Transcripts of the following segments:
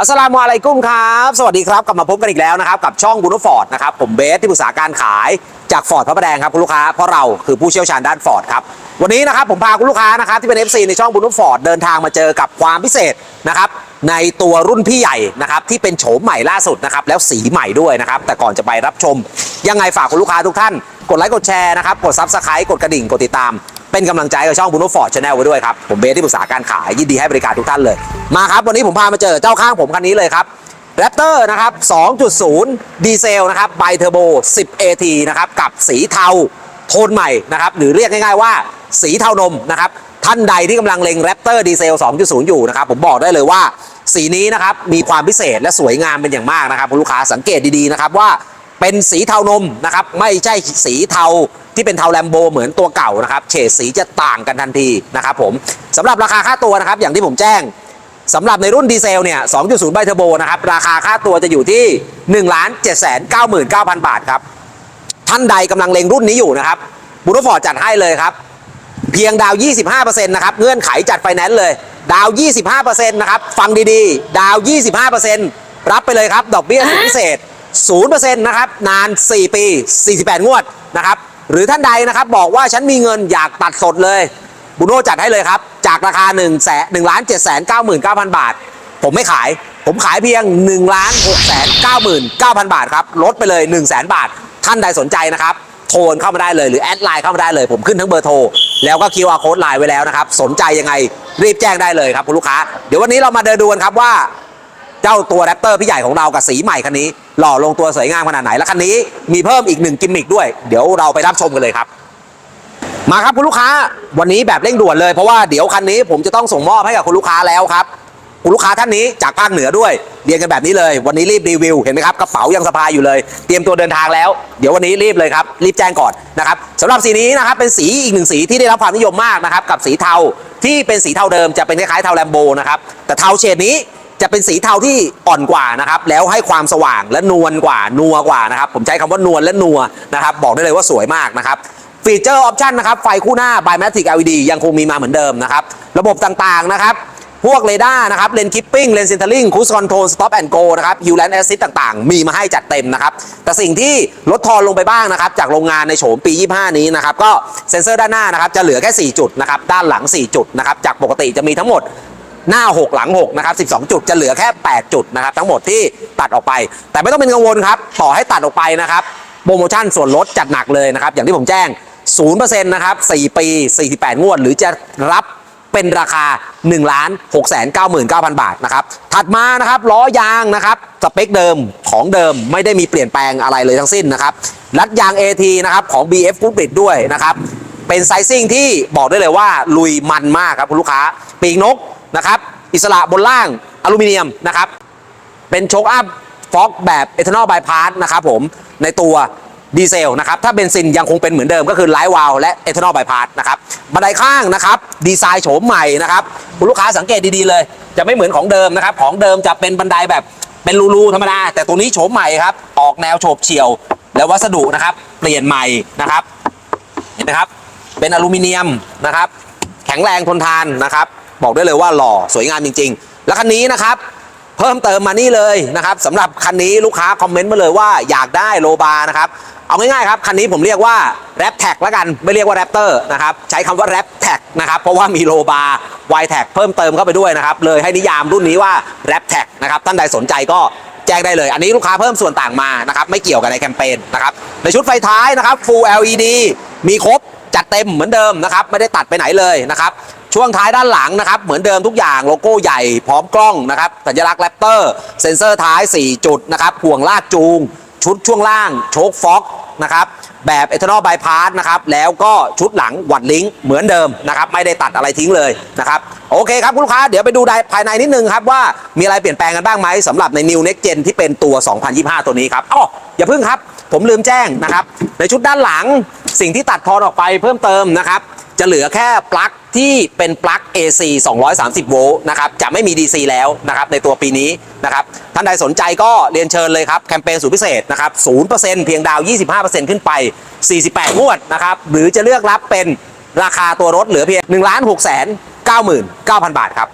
อัสลามุอะลัยกุมครับ สวัสดีครับ กลับมาพบกันอีกแล้วนะครับกับช่องบูโนฟอร์ดนะครับผมเบสที่ปรึกษาการขายจากฟอร์ดพระประแดงครับคุณลูกค้าเพราะเราคือผู้เชี่ยวชาญด้านฟอร์ดครับวันนี้นะครับผมพาคุณลูกค้านะครับที่เป็น FC ในช่องบูโนฟอร์ดเดินทางมาเจอกับความพิเศษนะครับในตัวรุ่นพี่ใหญ่นะครับที่เป็นโฉมใหม่ล่าสุดนะครับแล้วสีใหม่ด้วยนะครับแต่ก่อนจะไปรับชม ยังไงฝากคุณลูกค้าทุกท่านกดไลค์กดแชร์นะครับกดซับสไครต์กดกระดิ่งกดติดตาม เป็นกำลังใจกับช่องบูโนฟอร์ดชาแนลไว้ด้วยครับ ผมเบสที่ปรึกษาการขายยินดีให้บริการทุกท่านเลย มาครับ วันนี้ผมพามาเจอเจ้าข้างผมคันนี้เลยครับแรปเตอร์นะครับ 2.0 ดีเซลนะครับไบเทอร์โบ 10 AT นะครับกับสีเทาโทนใหม่นะครับหรือเรียกง่ายๆว่าสีเทานมนะครับท่านใดที่กำลังเล็งแรปเตอร์ดีเซล 2.0 อยู่นะครับผมบอกได้เลยว่าสีนี้นะครับมีความพิเศษและสวยงามเป็นอย่างมากนะครับคุณลูกค้าสังเกตดีๆนะครับว่าเป็นสีเทานมนะครับไม่ใช่สีเทา ที่เป็นเทาแลมโบเหมือนตัวเก่านะครับเฉดสีจะต่างกันทันทีนะครับผมสำหรับราคาค่าตัวนะครับอย่างที่ผมแจ้งสำหรับในรุ่นดีเซลเนี่ย 2.0 ไบเทอร์โบนะครับ ราคาค่าตัวจะอยู่ที่ 1 7 9 9 0 0 0 บาทครับ ท่านใดกำลังเล็งรุ่นนี้อยู่นะครับบูโรฟอร์จัดให้เลยครับ เพียงดาว 25%นะครับ เงื่อนไขจัดไฟแนนซ์เลย ดาว 25%นะครับ ฟังดีๆ ดาว 25%รับไปเลยครับ ดอกเบี้ยพิเศษ 0%นะครับ นาน 4 ปี 48 งวดนะครับ หรือท่านใดนะครับบอกว่าฉันมีเงินอยากตัดสดเลยบุโน่จัดให้เลยครับ จากราคา1แสน1ล้าน7แสน99,000บาท ผมไม่ขาย ผมขายเพียง1ล้าน6แสน99,000บาทครับ ลดไปเลย1 0 0 0 0แสนบาท ท่านใดสนใจนะครับ โทรเข้ามาได้เลยหรือแอดไลน์เข้ามาได้เลย ผมขึ้นทั้งเบอร์โทร แล้วก็ QR code ไลน์ไว้แล้วนะครับ สนใจยังไงรีบแจ้งได้เลยครับคุณลูกค้า เดี๋ยววันนี้เรามาเดินดูกันครับว่า เจ้าตัวแรปเตอร์พี่ใหญ่ของเรากับสีใหม่คันนี้ หล่อลงตัวสวยงามขนาดไหน และคันนี้มีเพิ่มอีกหนึ่งกิมมิกด้วย เดี๋ยวเราไปรับชมกันเลยครับ มาครับคุณลูกค้าวันนี้แบบเร่งด่วนเลยเพราะว่าเดี๋ยวคันนี้ผมจะต้องส่งมอบให้กับคุณลูกค้าแล้วครับคุณลูกค้าท่านนี้จากภาคเหนือด้วยเรียนกันแบบนี้เลย วันนี้รีบรีวิวเห็นไหมครับกระเป๋ายังสะพายอยู่เลย เตรียมตัวเดินทางแล้ว เดี๋ยววันนี้รีบเลยครับ รีบแจ้งก่อนนะครับสำหรับสีนี้นะครับเป็นสีอีกหนึ่งสีที่ได้รับความนิยมมากนะครับกับสีเทาที่เป็นสีเทาเดิมจะเป็นคล้ายๆเทาแลมโบนะครับแต่เทาเฉดนี้ จะเป็นสีเทาที่อ่อนกว่านะครับแล้วให้ความสว่างและนวลกว่านัวกว่านะครับผมใช้คำว่านวลและนัวนะครับบอกได้เลยว่าสวยมากนะครับฟีเจอร์ออปชันนะครับไฟคู่หน้า Bimatic LED ยังคงมีมาเหมือนเดิมนะครับระบบต่างๆนะครับพวกเรดาร์นะครับเลนคิปปิ้งเลนเซนเตอร์ลิงคูสคอนโทรลสต็อปแอนด์โกนะครับฮิวแลนด์แอสซิสต่างๆ มีมาให้จัดเต็มนะครับ แต่สิ่งที่ลดทอนลงไปบ้างนะครับ จากโรงงานในโฉมปี 25 นี้นะครับ ก็เซ็นเซอร์ด้านหน้านะครับ จะเหลือแค่ 4 จุดนะครับ ด้านหลัง 4 จุดนะครับ จากปกติจะมีทั้งหมด หน้า 6 หลัง 6 นะครับ 12 จุดจะเหลือแค่ 8 จุดนะครับ ทั้งหมดที่ตัดออกไป แต่ไม่ต้องเป็นกังวลครับ ต่อให้ตัดออกไปนะครับ โปรโมชั่นส่วนลดจัดหนักเลยนะครับ อย่างที่ผมแจ้ง 0%นะครับ 4 ปี 48 งวด หรือจะรับเป็นราคา1ล้าน6 9 9 0 0 0 บาทนะครับ ถัดมานะครับล้อยางนะครับ สเปคเดิมของเดิมไม่ได้มีเปลี่ยนแปลงอะไรเลยทั้งสิ้นนะครับ รัดยาง AT นะครับของ BF g o o d b r i d ด้วยนะครับ เป็นไซซิ่งที่บอกได้เลยว่าลุยมันมากครับคุณลูกค้า ปีกนก นะครับอิสระบนล่างอลูมิเนียมนะครับเป็นโชคอัพฟอกแบบเอทานอลบายพาสนะครับผมในตัวดีเซลนะครับถ้าเบนซินยังคงเป็นเหมือนเดิมก็คือไลท์วาลและเอทานอลบายพาสนะครับบันไดข้างนะครับดีไซน์โฉมใหม่นะครับคุณลูกค้าสังเกตดีๆเลย จะไม่เหมือนของเดิมนะครับของเดิมจะเป็นบันไดแบบเป็นรูๆธรรมดาแต่ตัวนี้โฉมใหม่ครับออกแนวโฉบเฉี่ยว และวัสดุนะครับเปลี่ยนใหม่นะครับเห็นไหมครับเป็นอลูมิเนียมนะครับแข็งแรงทนทานนะครับ บอกได้เลยว่าหล่อสวยงามจริง ๆ แล้วคันนี้นะครับ เพิ่มเติมมานี่เลยนะครับสำหรับคันนี้ลูกค้าคอมเมนต์มาเลยว่าอยากได้โลบาร์นะครับเอาง่ายๆครับคันนี้ผมเรียกว่าแรปแท็กแล้วกันไม่เรียกว่าแรปเตอร์นะครับใช้คำว่าแรปแท็กนะครับเพราะว่ามีโลบาร์ไวแท็กเพิ่มเติมเข้าไปด้วยนะครับเลยให้นิยามรุ่นนี้ว่าแรปแท็กนะครับท่านใดสนใจก็แจ้งได้เลย อันนี้ลูกค้าเพิ่มส่วนต่างมานะครับไม่เกี่ยวกับในแคมเปญนะครับในชุดไฟท้ายนะครับ Full LED มีครบจัดเต็มเหมือนเดิมนะครับไม่ได้ตัดไปไหนเลยนะครับ ช่วงท้ายด้านหลังนะครับ เหมือนเดิมทุกอย่างโลโก้ใหญ่พร้อมกล้องนะครับสัญลักษณ์แรปเตอร์เซ็นเซอร์ท้าย 4 จุดนะครับห่วงลากจูง ชุดช่วงล่าง โชคฟ็อกนะครับแบบเอทานอลบายพาสนะครับแล้วก็ชุดหลังวัดลิงก์เหมือนเดิมนะครับไม่ได้ตัดอะไรทิ้งเลยนะครับโอเคครับคุณลูกค้าเดี๋ยวไปดูภายในนิดนึงครับว่ามีอะไรเปลี่ยนแปลงกันบ้างไหมสำหรับใน New Next Gen ที่เป็นตัว 2025 ตัวนี้ครับอ๋ออย่าเพิ่งครับ ผมลืมแจ้งนะครับในชุดด้านหลังสิ่งที่ตัดทอนออกไปเพิ่มเติมนะครับ จะเหลือแค่ปลั๊กที่เป็นปลั๊ก AC 230 โวลต์นะครับจะไม่มี DC แล้วนะครับในตัวปีนี้นะครับท่านใดสนใจก็เรียนเชิญเลยครับ แคมเปญสูตรพิเศษนะครับ 0%เพียงดาว 25%ขึ้นไป 48 งวดนะครับหรือจะเลือกรับเป็นราคาตัวรถเหลือเพียง1 6 9 9 0 0 0 บาทครับ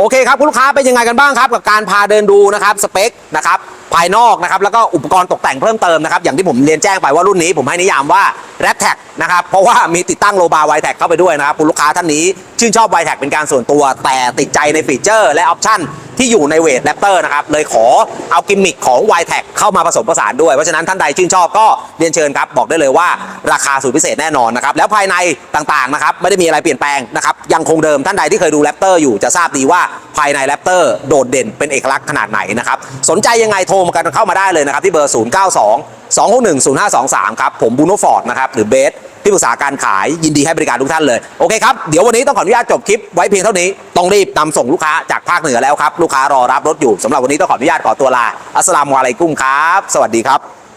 โอเคครับคุณลูกค้าเป็นยังไงกันบ้างครับกับการพาเดินดูนะครับสเปคนะครับภายนอกนะครับแล้วก็อุปกรณ์ตกแต่งเพิ่มเติมนะครับอย่างที่ผมเรียนแจ้งไปว่ารุ่นนี้ผมให้นิยามว่าแรปแท็กนะครับเพราะว่ามีติดตั้งโลบาไวแท็กเข้าไปด้วยนะครับคุณลูกค้าท่านนี้ ชื่นชอบไวแท็กเป็นการส่วนตัว แต่ติดใจในฟีเจอร์และออปชั่น ที่อยู่ในเวทแรปเตอร์นะครับ เลยขอเอากิมมิคของ y t e c เข้ามาผสมผสานด้วย เพราะฉะนั้นท่านใดชื่นชอบก็เรียนเชิญครับ บอกได้เลยว่าราคาสูตรพิเศษแน่นอนนะครับ แล้วภายในต่างๆนะครับไม่ได้มีอะไรเปลี่ยนแปลงนะครับยังคงเดิมท่านใดที่เคยดูแรปเตอร์อยู่จะทราบดีว่าภายในแรปเตอร์โดดเด่นเป็นเอกลักษณ์ขนาดไหนนะครับสนใจยังไงโทรมากันเข้ามาได้เลยนะครับที่เบอร์ 0 9 2 2 6 1 0 5 2 3 ครับผมบูโนฟอร์ดนะครับหรือเบส ที่ปรึกษาการขายยินดีให้บริการทุกท่านเลยโอเคครับเดี๋ยววันนี้ต้องขออนุญาตจบคลิปไว้เพียงเท่านี้ต้องรีบนำส่งลูกค้าจากภาคเหนือแล้วครับลูกค้ารอรับรถอยู่สำหรับวันนี้ต้องขออนุญาตขอตัวลาอัสลามุอะลัยกุ้มครับ สวัสดีครับ